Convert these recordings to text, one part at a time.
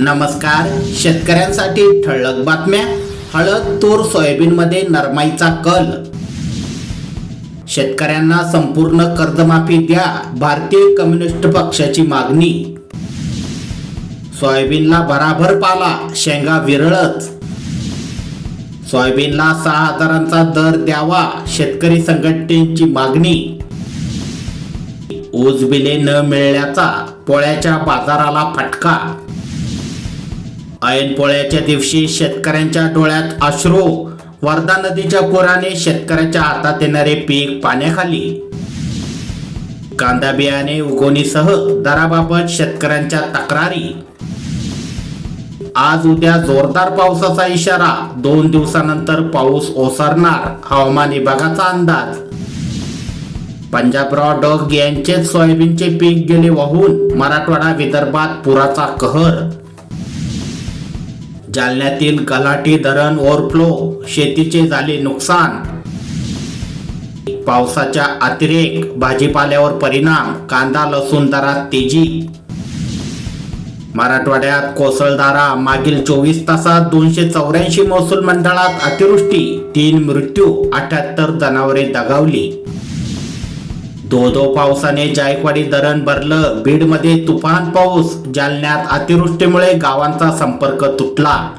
नमस्कार. शेतकऱ्यांसाठी ठळक बातम्या. हळद तूर सोयाबीनमध्ये नरमाईचा कल. शेतकऱ्यांना संपूर्ण कर्जमाफी द्या भारतीय कम्युनिस्ट पक्षाची मागणी. सोयाबीनला भराभर पाला शेंगा विरळच. सोयाबीनला सहा हजारांचा दर द्यावा शेतकरी संघटनेची मागणी. ऊस बिले न मिळण्याचा पोळ्याच्या बाजाराला फटका. ऐन पोळ्याच्या दिवशी शेतकऱ्यांच्या डोळ्यात अश्रू. वर्धा नदीच्या पुराने शेतकऱ्याच्या हातात येणारे पीक पाण्याखाली. कांदा बियाणे उगवणीसह दराबाबत शेतकऱ्यांच्या तक्रारी. आज उद्या जोरदार पावसाचा इशारा. दोन दिवसानंतर पाऊस ओसरणार हवामान विभागाचा अंदाज. पंजाबराव डॉग यांचे सोयाबीनचे पीक गेले वाहून मराठवाडा विदर्भात पुराचा कहर. जालन्यातील गलाटी धरण ओव्हरफ्लो शेतीचे झाले नुकसान. पावसाच्या अतिरेक भाजीपाल्यावर परिणाम कांदा लसूण दरात तेजी. मराठवाड्यात कोसळदारा मागील चोवीस तासात दोनशे चौऱ्याऐंशी महसूल मंडळात अतिवृष्टी तीन मृत्यू अठ्याहत्तर जनावरे दगावली. दो दो पावसाने जायकवाडी धरण भरलं. बीडमध्ये तुफान पाऊस. जालन्यात अतिवृष्टीमुळे गावांचा संपर्क तुटला.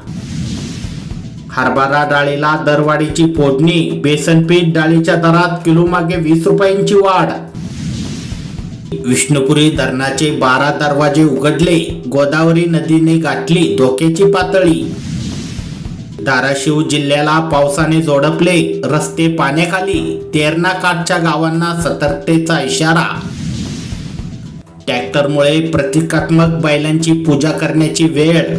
हरभरा डाळीला दरवाढीची फोडणी. बेसन पीठ डाळीच्या दरात किलो मागे वीस रुपयांची वाढ. विष्णुपुरी धरणाचे बारा दरवाजे उघडले. गोदावरी नदीने गाठली धोक्याची पातळी. धाराशिव जिल्ह्याला पावसाने जोडपले रस्ते पाण्याखाली तेरणा काठच्या गावांना सतर्कतेचा इशारा. ट्रॅक्टरमुळे प्रतिकात्मक बैलांची पूजा करण्याची वेळ.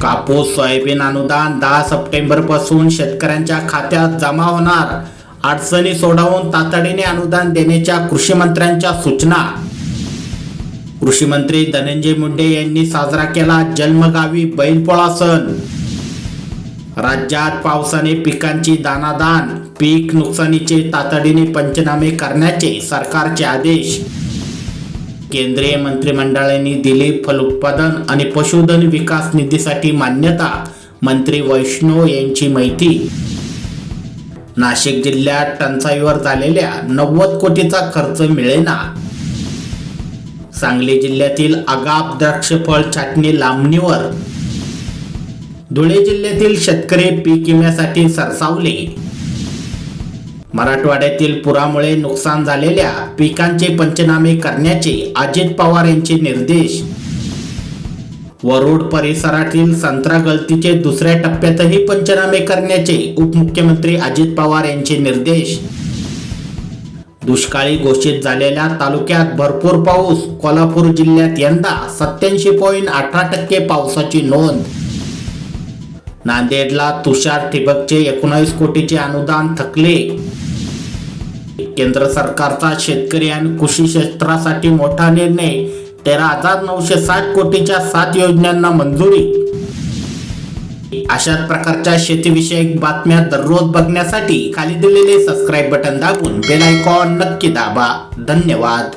कापूस सोयाबीन अनुदान दहा सप्टेंबरपासून शेतकऱ्यांच्या खात्यात जमा होणार. अडचणी सोडवून तातडीने अनुदान देण्याच्या कृषी मंत्र्यांच्या सूचना. कृषी मंत्री धनंजय मुंडे यांनी साजरा केला जन्मगावी बैलपोळा सण. राज्यात पावसाने पिकांची दानादान पीक नुकसानीचे तातडीने पंचनामे करण्याचे सरकारचे आदेश. केंद्रीय मंत्रिमंडळाने दिली फलोत्पादन आणि पशुधन विकास निधीसाठी मान्यता मंत्री वैष्णव यांची माहिती. नाशिक जिल्ह्यात टंचाईवर झालेल्या नव्वद कोटीचा खर्च मिळेना. सांगली जिल्ह्यातील आगाप द्राक्षफळ छाटणी लांबणीवर धुळे जिल्ह्यातील शेतकरी पीक विम्यासाठी सरसावले. मराठवाड्यातील पुरामुळे नुकसान झालेल्या पिकांचे पंचनामे करण्याचे अजित पवार यांचे निर्देश. वरुड परिसरातील संत्रा गळतीचे दुसऱ्या टप्प्यातही पंचनामे करण्याचे उपमुख्यमंत्री अजित पवार यांचे निर्देश. दुष्काळी घोषित झालेल्या तालुक्यात भरपूर पाऊस कोल्हापूर जिल्ह्यात यंदा सत्याऐंशी पॉईंट अठरा टक्के पावसाची नोंद नांदेडला तुषार ठिबकचे एकोणावीस कोटीचे अनुदान थकले. केंद्र सरकारचा शेतकरी आणि कृषी क्षेत्रासाठी मोठा निर्णय तेरा हजार नऊशे साठ कोटीच्या सात योजनांना मंजुरी. अशाच प्रकारच्या शेतीविषयक बातम्या दररोज बघण्यासाठी खाली दिलेले सबस्क्राईब बटन दाबून बेल आयकॉन नक्की दाबा. धन्यवाद.